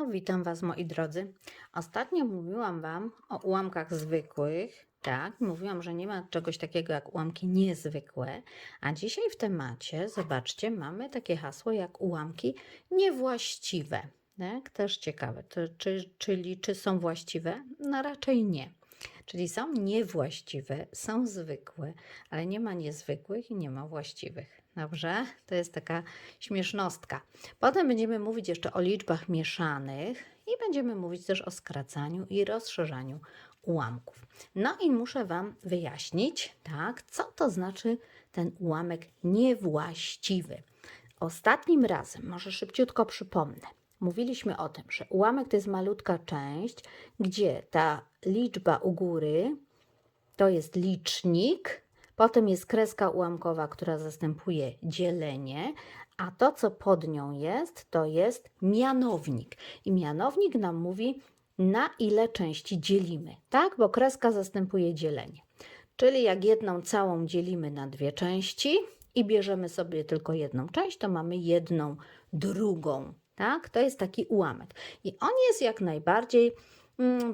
No, witam Was, moi drodzy. Ostatnio mówiłam Wam o ułamkach zwykłych. Tak, mówiłam, że nie ma czegoś takiego jak ułamki niezwykłe, a dzisiaj w temacie, zobaczcie, mamy takie hasło jak ułamki niewłaściwe. Tak, też ciekawe. To, czy, czyli czy są właściwe? No raczej nie. Czyli są niewłaściwe, są zwykłe, ale nie ma niezwykłych i nie ma właściwych. Dobrze? To jest taka śmiesznostka. Potem będziemy mówić jeszcze o liczbach mieszanych i będziemy mówić też o skracaniu i rozszerzaniu ułamków. No i muszę Wam wyjaśnić, tak, co to znaczy ten ułamek niewłaściwy. Ostatnim razem, może szybciutko przypomnę, mówiliśmy o tym, że ułamek to jest malutka część, gdzie ta liczba u góry to jest licznik, potem jest kreska ułamkowa, która zastępuje dzielenie, a to, co pod nią jest, to jest mianownik. I mianownik nam mówi, na ile części dzielimy, tak? Bo kreska zastępuje dzielenie. Czyli jak jedną całą dzielimy na dwie części i bierzemy sobie tylko jedną część, to mamy jedną drugą, tak? To jest taki ułamek. I on jest jak najbardziej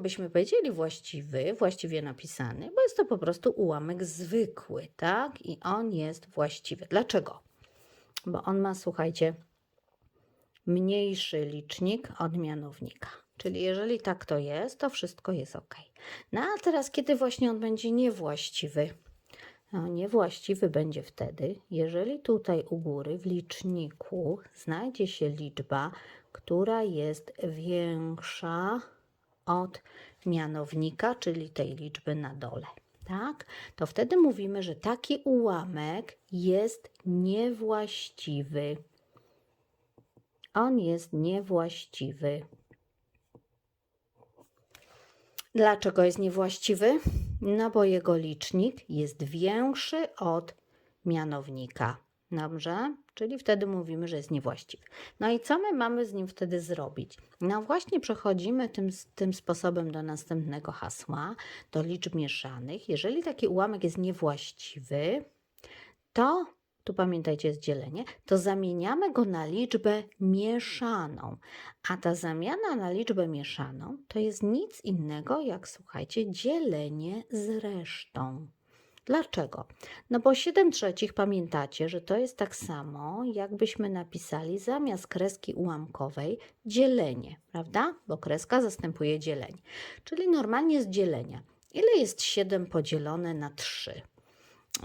byśmy powiedzieli właściwy, właściwie napisany, bo jest to po prostu ułamek zwykły, tak? I on jest właściwy. Dlaczego? Bo on ma, słuchajcie, mniejszy licznik od mianownika. Czyli jeżeli tak to jest, to wszystko jest ok. No a teraz, kiedy właśnie on będzie niewłaściwy? No, niewłaściwy będzie wtedy, jeżeli tutaj u góry w liczniku znajdzie się liczba, która jest większa od mianownika, czyli tej liczby na dole. Tak? To wtedy mówimy, że taki ułamek jest niewłaściwy. On jest niewłaściwy. Dlaczego jest niewłaściwy? No bo jego licznik jest większy od mianownika. Dobrze? Czyli wtedy mówimy, że jest niewłaściwy. No i co my mamy z nim wtedy zrobić? No właśnie przechodzimy tym, tym sposobem do następnego hasła, do liczb mieszanych. Jeżeli taki ułamek jest niewłaściwy, to tu pamiętajcie jest dzielenie, to zamieniamy go na liczbę mieszaną. A ta zamiana na liczbę mieszaną to jest nic innego jak, słuchajcie, dzielenie z resztą. Dlaczego? No bo 7 trzecich pamiętacie, że to jest tak samo, jakbyśmy napisali zamiast kreski ułamkowej dzielenie, prawda? Bo kreska zastępuje dzielenie. Czyli normalnie z dzielenia. Ile jest 7 podzielone na 3?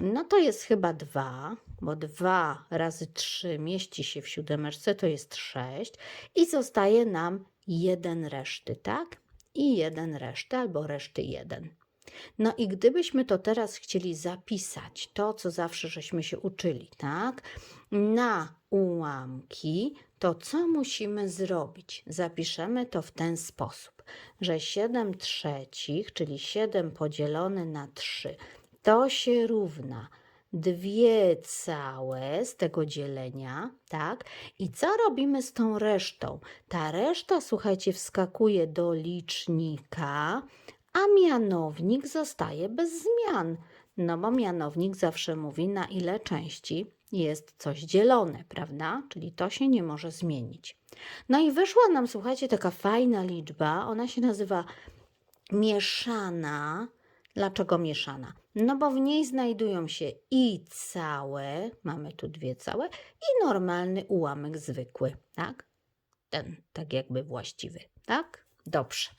No to jest chyba 2, bo 2 razy 3 mieści się w siódemeczce, to jest 6 i zostaje nam jeden reszty, tak? I jeden reszty albo reszty 1. No i gdybyśmy to teraz chcieli zapisać, to co zawsze żeśmy się uczyli, tak? Na ułamki, to co musimy zrobić? Zapiszemy to w ten sposób, że 7 trzecich, czyli 7 podzielone na 3, to się równa dwie całe z tego dzielenia, tak? I co robimy z tą resztą? Ta reszta, słuchajcie, wskakuje do licznika, a mianownik zostaje bez zmian. No bo mianownik zawsze mówi, na ile części jest coś dzielone, prawda? Czyli to się nie może zmienić. No i wyszła nam, słuchajcie, taka fajna liczba. Ona się nazywa mieszana. Dlaczego mieszana? No bo w niej znajdują się i całe, mamy tu dwie całe, i normalny ułamek zwykły, tak? Ten, tak jakby właściwy, tak? Dobrze.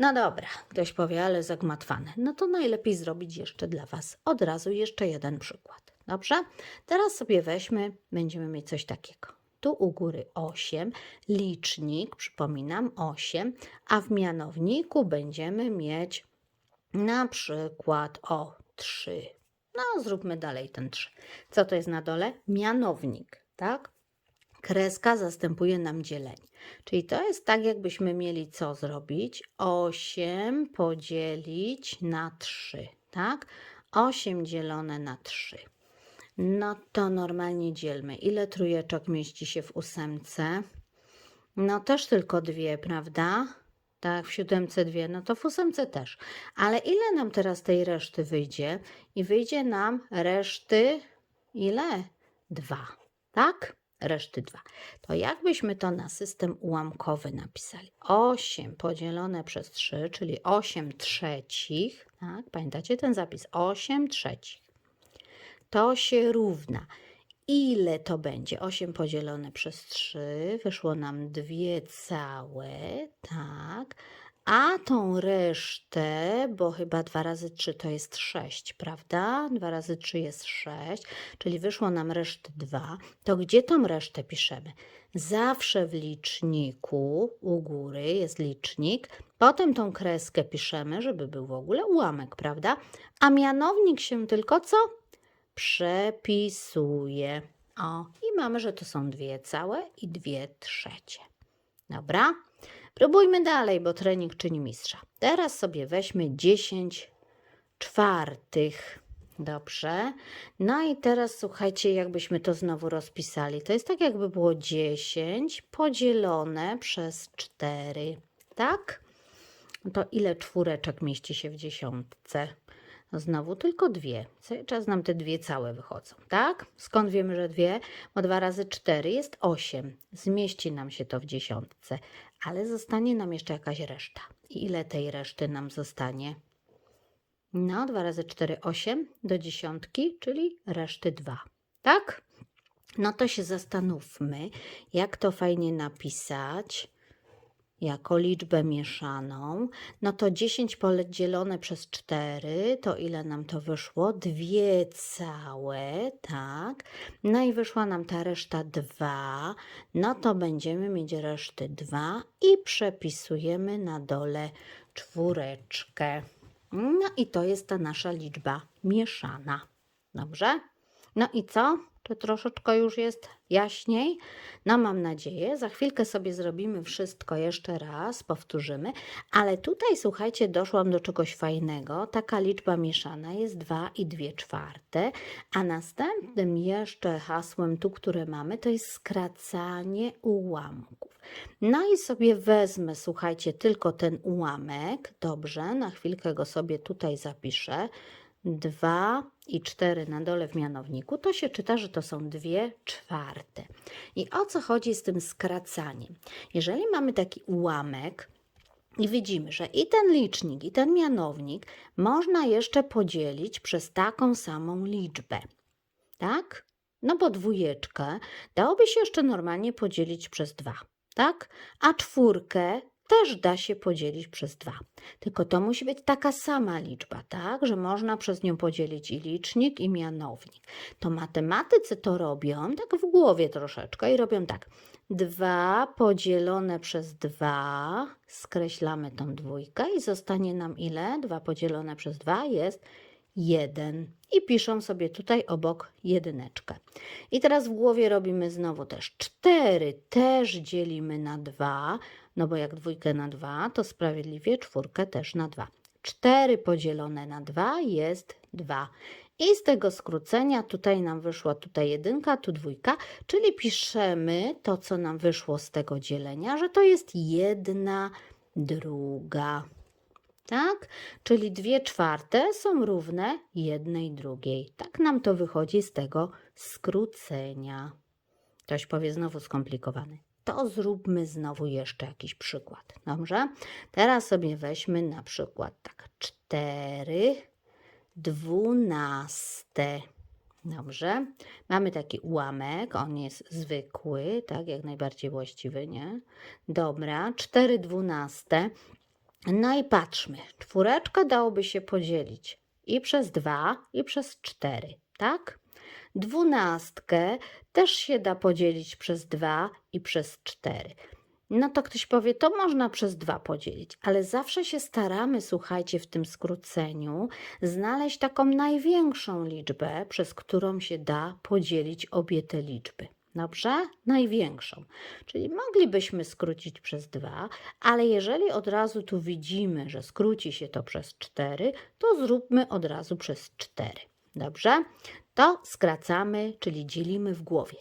No dobra, ktoś powie, ale zagmatwane. No to najlepiej zrobić jeszcze dla Was od razu jeszcze jeden przykład. Dobrze? Teraz sobie weźmy, będziemy mieć coś takiego. Tu u góry 8, licznik, przypominam 8, a w mianowniku będziemy mieć na przykład o 3. No, zróbmy dalej ten 3. Co to jest na dole? Mianownik, tak? Kreska zastępuje nam dzielenie. Czyli to jest tak, jakbyśmy mieli co zrobić? 8 podzielić na 3, tak? 8 dzielone na 3. No to normalnie dzielmy. Ile trójeczek mieści się w ósemce? No też tylko dwie, prawda? Tak, w siódemce dwie, no to w ósemce też. Ale ile nam teraz tej reszty wyjdzie? I wyjdzie nam reszty ile? Dwa, tak? Reszty 2. To jakbyśmy to na system ułamkowy napisali? 8 podzielone przez 3, czyli 8 trzecich. Tak? Pamiętacie ten zapis? 8 trzecich. To się równa. Ile to będzie? 8 podzielone przez 3, wyszło nam 2 całe, tak. A tą resztę, bo chyba 2 razy 3 to jest 6, prawda? 2 razy 3 jest 6, czyli wyszło nam reszty 2. To gdzie tą resztę piszemy? Zawsze w liczniku u góry jest licznik, potem tą kreskę piszemy, żeby był w ogóle ułamek, prawda? A mianownik się tylko co? przepisuje. O, i mamy, że to są dwie całe i dwie trzecie. Dobra? Próbujmy dalej, bo trening czyni mistrza. Teraz sobie weźmy 10 czwartych. Dobrze. No i teraz słuchajcie, jakbyśmy to znowu rozpisali. To jest tak, jakby było 10 podzielone przez 4. Tak? To ile czwóreczek mieści się w dziesiątce? No znowu tylko dwie. Cały czas nam te dwie całe wychodzą, tak? Skąd wiemy, że dwie? Bo dwa razy cztery jest osiem. Zmieści nam się to w dziesiątce, ale zostanie nam jeszcze jakaś reszta. I ile tej reszty nam zostanie? No, dwa razy cztery, osiem do dziesiątki, czyli reszty dwa, tak? No to się zastanówmy, jak to fajnie napisać jako liczbę mieszaną, no to 10 podzielone przez 4, to ile nam to wyszło? Dwie całe, tak. No i wyszła nam ta reszta 2, no to będziemy mieć reszty 2 i przepisujemy na dole czwóreczkę. No i to jest ta nasza liczba mieszana. Dobrze? No i co? Czy troszeczkę już jest jaśniej? No mam nadzieję. Za chwilkę sobie zrobimy wszystko jeszcze raz, powtórzymy. Ale tutaj, słuchajcie, doszłam do czegoś fajnego. Taka liczba mieszana jest 2 i 2 czwarte. A następnym jeszcze hasłem tu, które mamy, to jest skracanie ułamków. No i sobie wezmę, słuchajcie, tylko ten ułamek. Dobrze, na chwilkę go sobie tutaj zapiszę. 2 i 4 na dole w mianowniku, to się czyta, że to są 2 czwarte. I o co chodzi z tym skracaniem? Jeżeli mamy taki ułamek, i widzimy, że i ten licznik, i ten mianownik można jeszcze podzielić przez taką samą liczbę. Tak? No bo dwójeczkę dałoby się jeszcze normalnie podzielić przez dwa, tak? A czwórkę też da się podzielić przez dwa. Tylko to musi być taka sama liczba, tak? Że można przez nią podzielić i licznik, i mianownik. To matematycy to robią tak w głowie troszeczkę i robią tak. 2 podzielone przez 2, skreślamy tą dwójkę i zostanie nam ile? 2 podzielone przez 2 jest 1. I piszą sobie tutaj obok jedyneczkę. I teraz w głowie robimy znowu też 4, też dzielimy na 2, no bo jak dwójkę na 2, to sprawiedliwie czwórkę też na 2. 4 podzielone na 2 jest 2. I z tego skrócenia tutaj nam wyszła tutaj jedynka, tu dwójka, czyli piszemy to, co nam wyszło z tego dzielenia, że to jest jedna druga. Tak? Czyli dwie czwarte są równe jednej drugiej. Tak nam to wychodzi z tego skrócenia. Ktoś powie znowu skomplikowany. To zróbmy znowu jeszcze jakiś przykład. Dobrze? Teraz sobie weźmy na przykład tak 4 dwunaste. Dobrze. Mamy taki ułamek, on jest zwykły, tak, jak najbardziej właściwy, nie? Dobra, 4 dwunaste. No i patrzmy, czwóreczkę dałoby się podzielić i przez 2, i przez 4, tak? Dwunastkę też się da podzielić przez 2 i przez 4. No to ktoś powie, to można przez 2 podzielić, ale zawsze się staramy, słuchajcie, w tym skróceniu znaleźć taką największą liczbę, przez którą się da podzielić obie te liczby. Dobrze? Największą. Czyli moglibyśmy skrócić przez 2, ale jeżeli od razu tu widzimy, że skróci się to przez 4, to zróbmy od razu przez 4. Dobrze? To skracamy, czyli dzielimy w głowie.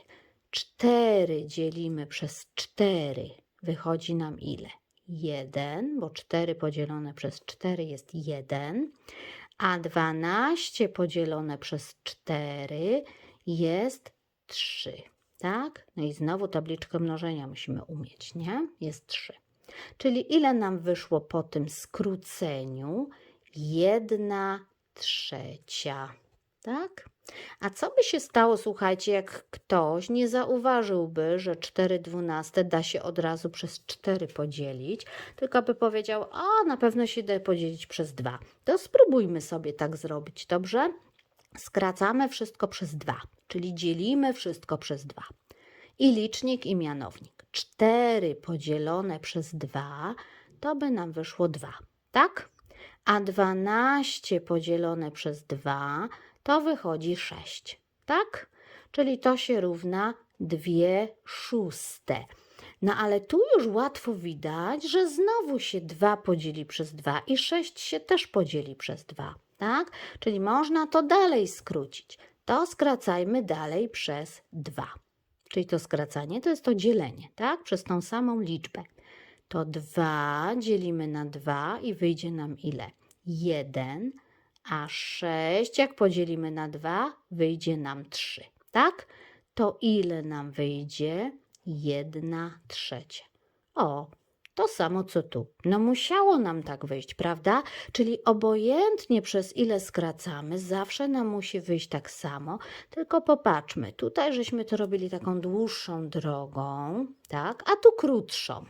4 dzielimy przez 4 wychodzi nam ile? 1, bo 4 podzielone przez 4 jest 1, a 12 podzielone przez 4 jest 3. tak? No i znowu tabliczkę mnożenia musimy umieć, nie? Jest 3. Czyli ile nam wyszło po tym skróceniu? Jedna trzecia, tak? A co by się stało, słuchajcie, jak ktoś nie zauważyłby, że 4 dwunaste da się od razu przez 4 podzielić, tylko by powiedział, a na pewno się da podzielić przez 2. To spróbujmy sobie tak zrobić, dobrze? Skracamy wszystko przez 2, czyli dzielimy wszystko przez 2. I licznik i mianownik. 4 podzielone przez 2 to by nam wyszło 2, tak? A 12 podzielone przez 2 to wychodzi 6, tak? Czyli to się równa 2 szóste. No ale tu już łatwo widać, że znowu się 2 podzieli przez 2 i 6 się też podzieli przez 2, tak? Czyli można to dalej skrócić. To skracajmy dalej przez 2. Czyli to skracanie to jest to dzielenie, tak? Przez tą samą liczbę. To 2 dzielimy na 2 i wyjdzie nam ile? 1, a 6 jak podzielimy na 2, wyjdzie nam 3, tak? To ile nam wyjdzie? 1 trzecia. O, to samo co tu. No musiało nam tak wyjść, prawda? Czyli obojętnie przez ile skracamy, zawsze nam musi wyjść tak samo. Tylko popatrzmy, tutaj żeśmy to robili taką dłuższą drogą, tak? A tu krótszą.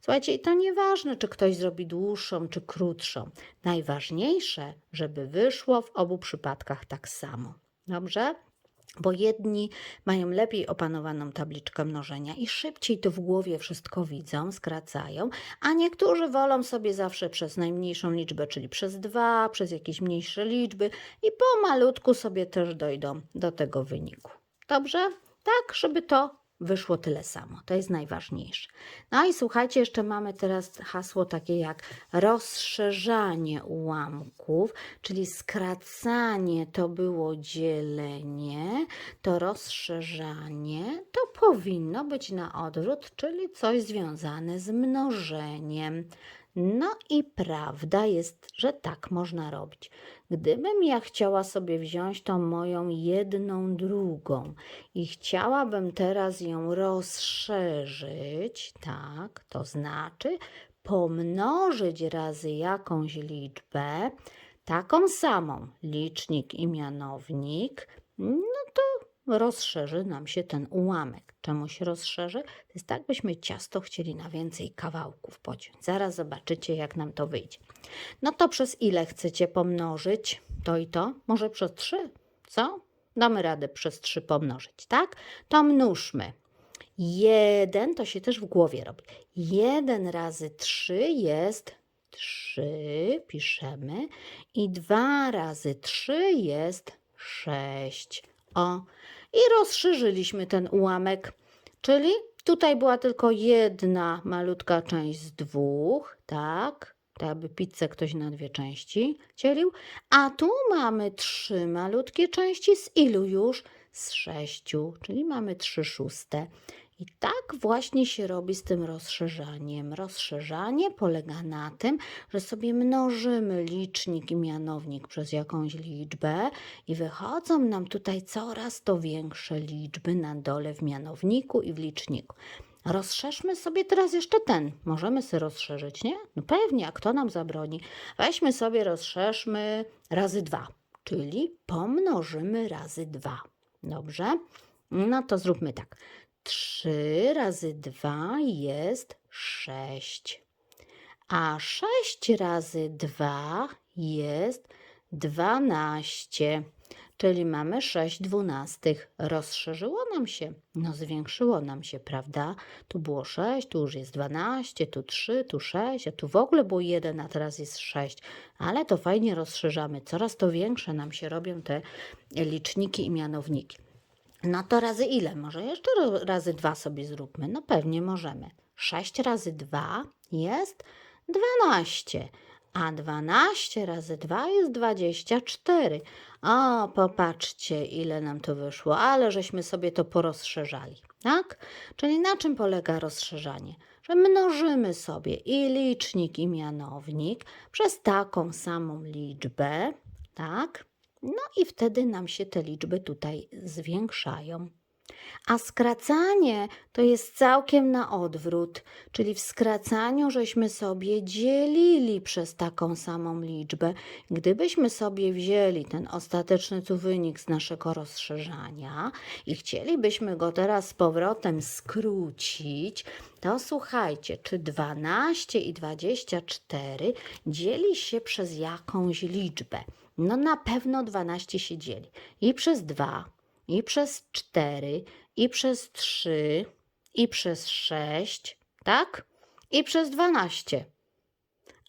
Słuchajcie, i to nieważne, czy ktoś zrobi dłuższą, czy krótszą. Najważniejsze, żeby wyszło w obu przypadkach tak samo. Dobrze? Bo jedni mają lepiej opanowaną tabliczkę mnożenia i szybciej to w głowie wszystko widzą, skracają, a niektórzy wolą sobie zawsze przez najmniejszą liczbę, czyli przez dwa, przez jakieś mniejsze liczby i pomalutku sobie też dojdą do tego wyniku. Dobrze? Tak, żeby to wyszło tyle samo. To jest najważniejsze. No i słuchajcie, jeszcze mamy teraz hasło takie jak rozszerzanie ułamków, czyli skracanie to było dzielenie, to rozszerzanie to powinno być na odwrót, czyli coś związane z mnożeniem. No i prawda jest, że tak można robić. Gdybym ja chciała sobie wziąć tą moją jedną drugą i chciałabym teraz ją rozszerzyć, tak, to znaczy pomnożyć razy jakąś liczbę, taką samą, licznik i mianownik, no rozszerzy nam się ten ułamek. Czemu się rozszerzy? To jest tak, byśmy ciasto chcieli na więcej kawałków pociąć. Zaraz zobaczycie, jak nam to wyjdzie. No to przez ile chcecie pomnożyć to i to? Może przez 3? Co? Damy radę przez 3 pomnożyć, tak? To mnóżmy. 1 to się też w głowie robi. 1 razy 3 jest 3, piszemy. I 2 razy 3 jest 6. O, i rozszerzyliśmy ten ułamek, czyli tutaj była tylko jedna malutka część z dwóch, tak? Tak jakby pizzę ktoś na dwie części dzielił, a tu mamy trzy malutkie części z ilu już? Z sześciu, czyli mamy trzy szóste. I tak właśnie się robi z tym rozszerzaniem. Rozszerzanie polega na tym, że sobie mnożymy licznik i mianownik przez jakąś liczbę i wychodzą nam tutaj coraz to większe liczby na dole w mianowniku i w liczniku. Rozszerzmy sobie teraz jeszcze ten. Możemy sobie rozszerzyć, nie? No pewnie, a kto nam zabroni? Weźmy sobie, rozszerzmy razy dwa, czyli pomnożymy razy dwa. Dobrze? No to zróbmy tak. 3 razy 2 jest 6. A 6 razy 2 jest 12. Czyli mamy 6 dwunastych. Rozszerzyło nam się, no zwiększyło nam się, prawda? Tu było 6, tu już jest 12, tu 3, tu 6, a tu w ogóle było 1, a teraz jest 6. Ale to fajnie rozszerzamy. Coraz to większe nam się robią te liczniki i mianowniki. No to razy ile? Może jeszcze razy 2 sobie zróbmy. No pewnie możemy. 6 razy 2 jest 12. A 12 razy 2 jest 24. O, popatrzcie, ile nam to wyszło, ale żeśmy sobie to porozszerzali, tak? Czyli na czym polega rozszerzanie? Że mnożymy sobie i licznik, i mianownik przez taką samą liczbę, tak? No i wtedy nam się te liczby tutaj zwiększają. A skracanie to jest całkiem na odwrót, czyli w skracaniu żeśmy sobie dzielili przez taką samą liczbę. Gdybyśmy sobie wzięli ten ostateczny tu wynik z naszego rozszerzania i chcielibyśmy go teraz z powrotem skrócić, to słuchajcie, czy 12 i 24 dzieli się przez jakąś liczbę? No na pewno 12 się dzieli i przez 2, i przez 4, i przez 3, i przez 6, tak? I przez 12.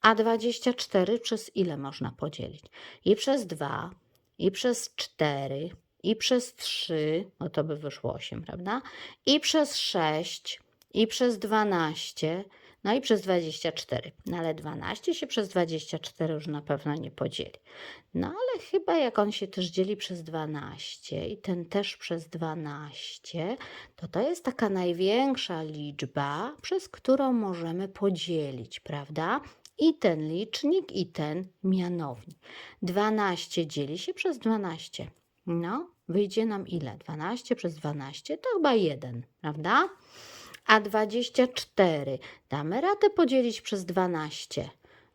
A 24 przez ile można podzielić? I przez 2, i przez 4, i przez 3, no to by wyszło 8, prawda? I przez 6, i przez 12, no i przez 24. No ale 12 się przez 24 już na pewno nie podzieli. No ale chyba jak on się też dzieli przez 12 i ten też przez 12, to to jest taka największa liczba, przez którą możemy podzielić, prawda? I ten licznik, i ten mianownik. 12 dzieli się przez 12. No, wyjdzie nam ile? 12 przez 12 to chyba 1, prawda? A 24 damy radę podzielić przez 12.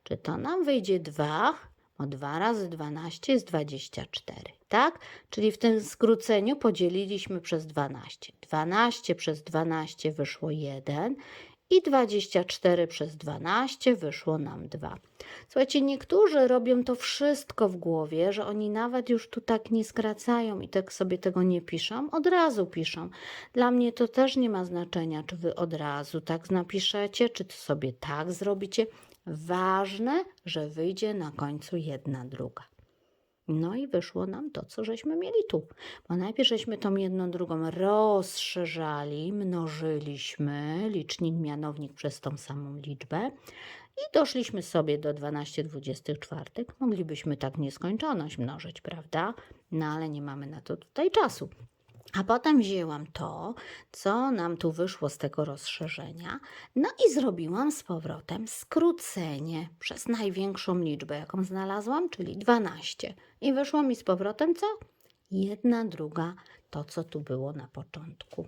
Czy to nam wyjdzie 2? Bo 2 razy 12 jest 24, tak? Czyli w tym skróceniu podzieliliśmy przez 12. 12 przez 12 wyszło 1 i 24 przez 12 wyszło nam 2. Słuchajcie, niektórzy robią to wszystko w głowie, że oni nawet już tu tak nie skracają i tak sobie tego nie piszą, od razu piszą. Dla mnie to też nie ma znaczenia, czy wy od razu tak napiszecie, czy to sobie tak zrobicie. Ważne, że wyjdzie na końcu jedna druga. No i wyszło nam to, co żeśmy mieli tu. Bo najpierw żeśmy tą jedną drugą rozszerzali, mnożyliśmy licznik, mianownik przez tą samą liczbę i doszliśmy sobie do 12 24. Moglibyśmy tak nieskończoność mnożyć, prawda? No ale nie mamy na to tutaj czasu. A potem wzięłam to, co nam tu wyszło z tego rozszerzenia, no i zrobiłam z powrotem skrócenie przez największą liczbę, jaką znalazłam, czyli 12. I wyszło mi z powrotem co? Jedna druga, to co tu było na początku.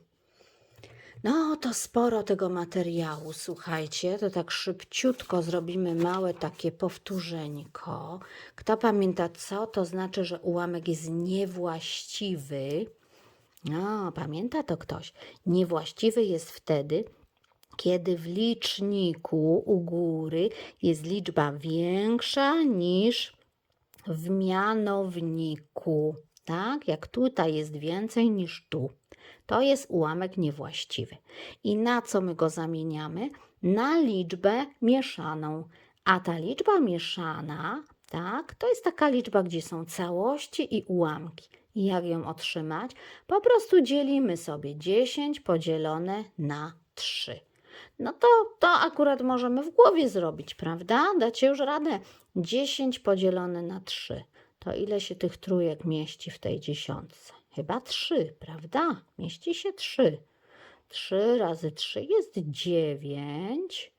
No to sporo tego materiału, słuchajcie, to tak szybciutko zrobimy małe takie powtórzeńko. Kto pamięta co, to znaczy, że ułamek jest niewłaściwy. No, pamięta to ktoś. Niewłaściwy jest wtedy, kiedy w liczniku u góry jest liczba większa niż w mianowniku. Tak, jak tutaj jest więcej niż tu. To jest ułamek niewłaściwy. I na co my go zamieniamy? Na liczbę mieszaną. A ta liczba mieszana, tak, to jest taka liczba, gdzie są całości i ułamki. Jak ją otrzymać? Po prostu dzielimy sobie 10 podzielone na 3. No to, to akurat możemy w głowie zrobić, prawda? Dacie już radę. 10 podzielone na 3. To ile się tych trójek mieści w tej dziesiątce? Chyba 3, prawda? Mieści się 3. 3 razy 3 jest 9,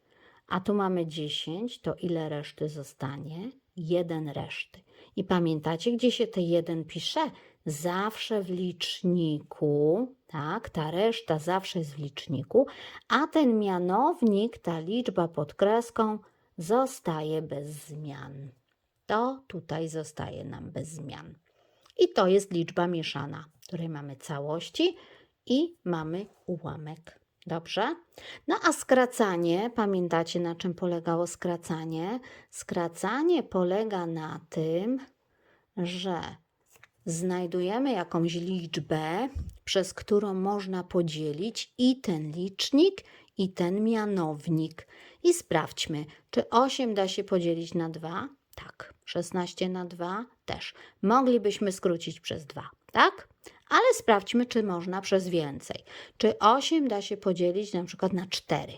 a tu mamy 10, to ile reszty zostanie? 1 reszty. I pamiętacie, gdzie się te 1 pisze? Zawsze w liczniku, tak, ta reszta zawsze jest w liczniku, a ten mianownik, ta liczba pod kreską zostaje bez zmian. To tutaj zostaje nam bez zmian. I to jest liczba mieszana, której mamy całości i mamy ułamek. Dobrze? No a skracanie, pamiętacie na czym polegało skracanie? Skracanie polega na tym, że znajdujemy jakąś liczbę, przez którą można podzielić i ten licznik, i ten mianownik. I sprawdźmy, czy 8 da się podzielić na 2? Tak. 16 na 2? Też. Moglibyśmy skrócić przez 2, tak? Ale sprawdźmy, czy można przez więcej. Czy 8 da się podzielić na przykład na 4?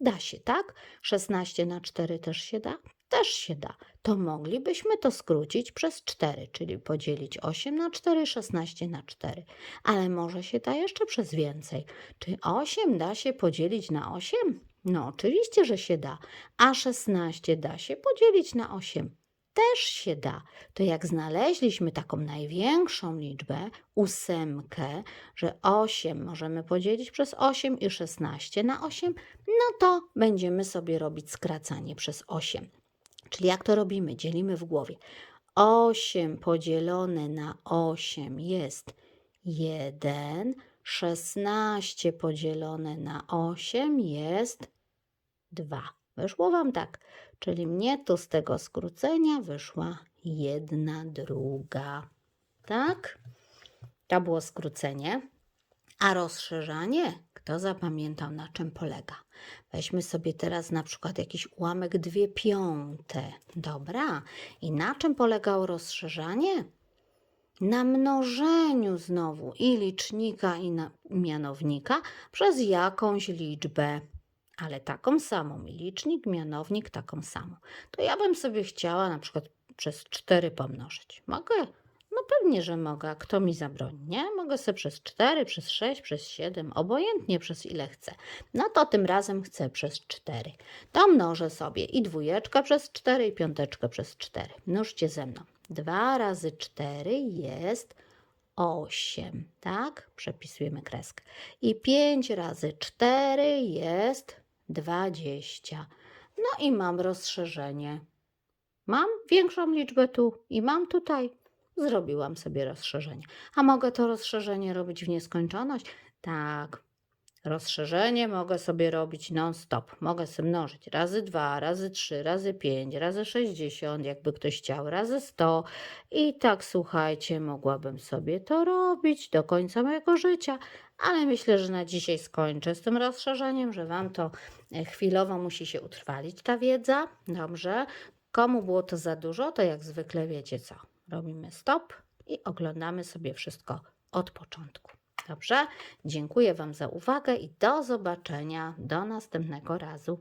Da się, tak? 16 na 4 też się da? Też się da, to moglibyśmy to skrócić przez 4, czyli podzielić 8 na 4, 16 na 4. Ale może się da jeszcze przez więcej. Czy 8 da się podzielić na 8? No, oczywiście, że się da. A 16 da się podzielić na 8? też się da. To jak znaleźliśmy taką największą liczbę, ósemkę, że 8 możemy podzielić przez 8 i 16 na 8, no to będziemy sobie robić skracanie przez 8. Czyli jak to robimy? Dzielimy w głowie. 8 podzielone na 8 jest 1, 16 podzielone na 8 jest 2. Wyszło Wam tak. Czyli mnie tu z tego skrócenia wyszła jedna druga. Tak? To było skrócenie. A rozszerzanie, kto zapamiętał na czym polega? Weźmy sobie teraz na przykład jakiś ułamek dwie piąte. Dobra. I na czym polegało rozszerzanie? Na mnożeniu znowu i licznika, i mianownika przez jakąś liczbę. Ale taką samą. I licznik, mianownik taką samą. To ja bym sobie chciała na przykład przez 4 pomnożyć. Mogę? No pewnie, że mogę. Kto mi zabroni? Nie? Mogę sobie przez 4, przez 6, przez 7, obojętnie przez ile chcę. No to tym razem chcę przez 4. To mnożę sobie i dwójeczkę przez 4 i piąteczkę przez 4. Mnożcie ze mną. 2 razy 4 jest 8, tak? Przepisujemy kreskę. I 5 razy 4 jest 20. No i mam rozszerzenie. Mam większą liczbę tu i mam tutaj. Zrobiłam sobie rozszerzenie. A mogę to rozszerzenie robić w nieskończoność? Tak. Rozszerzenie mogę sobie robić non-stop. Mogę sobie mnożyć razy 2, razy 3, razy 5, razy 60, jakby ktoś chciał, razy 100. I tak, słuchajcie, mogłabym sobie to robić do końca mojego życia. Ale myślę, że na dzisiaj skończę z tym rozszerzeniem, że Wam to e, chwilowo musi się utrwalić ta wiedza. Dobrze. Komu było to za dużo, to jak zwykle wiecie co. Robimy stop i oglądamy sobie wszystko od początku. Dobrze? Dziękuję Wam za uwagę i do zobaczenia do następnego razu.